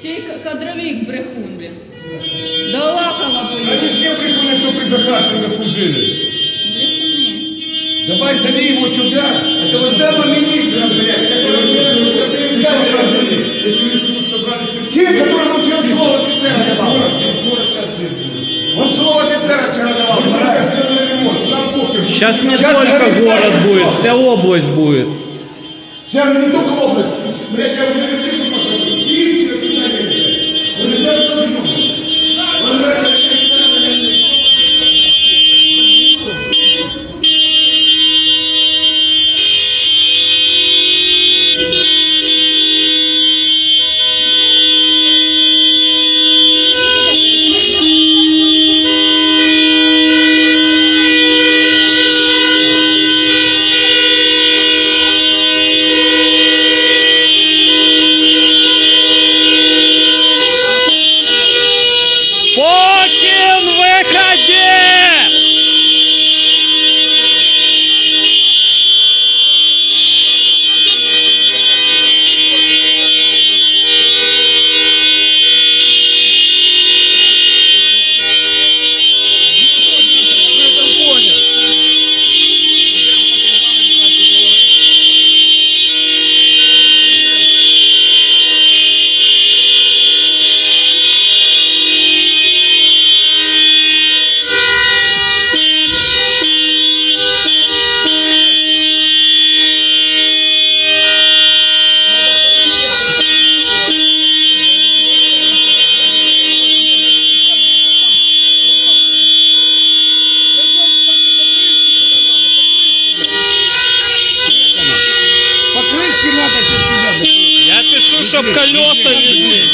Ще й ка- кадровик брехун, блін. До Лакова Они поїде. все прикольные, кто при Захарченко служили. Брехуни. Давай зови его сюда, этого самого министра, блядь, который Если лишь тут собрались... Кем, которому вчера слово офицера давал? Он слово офицера вчера давал. Сейчас не Щас только город будет, вся область будет. Сейчас не только область. Блядь, я уже не вижу, Покин Я пишу, чтоб колеса везли.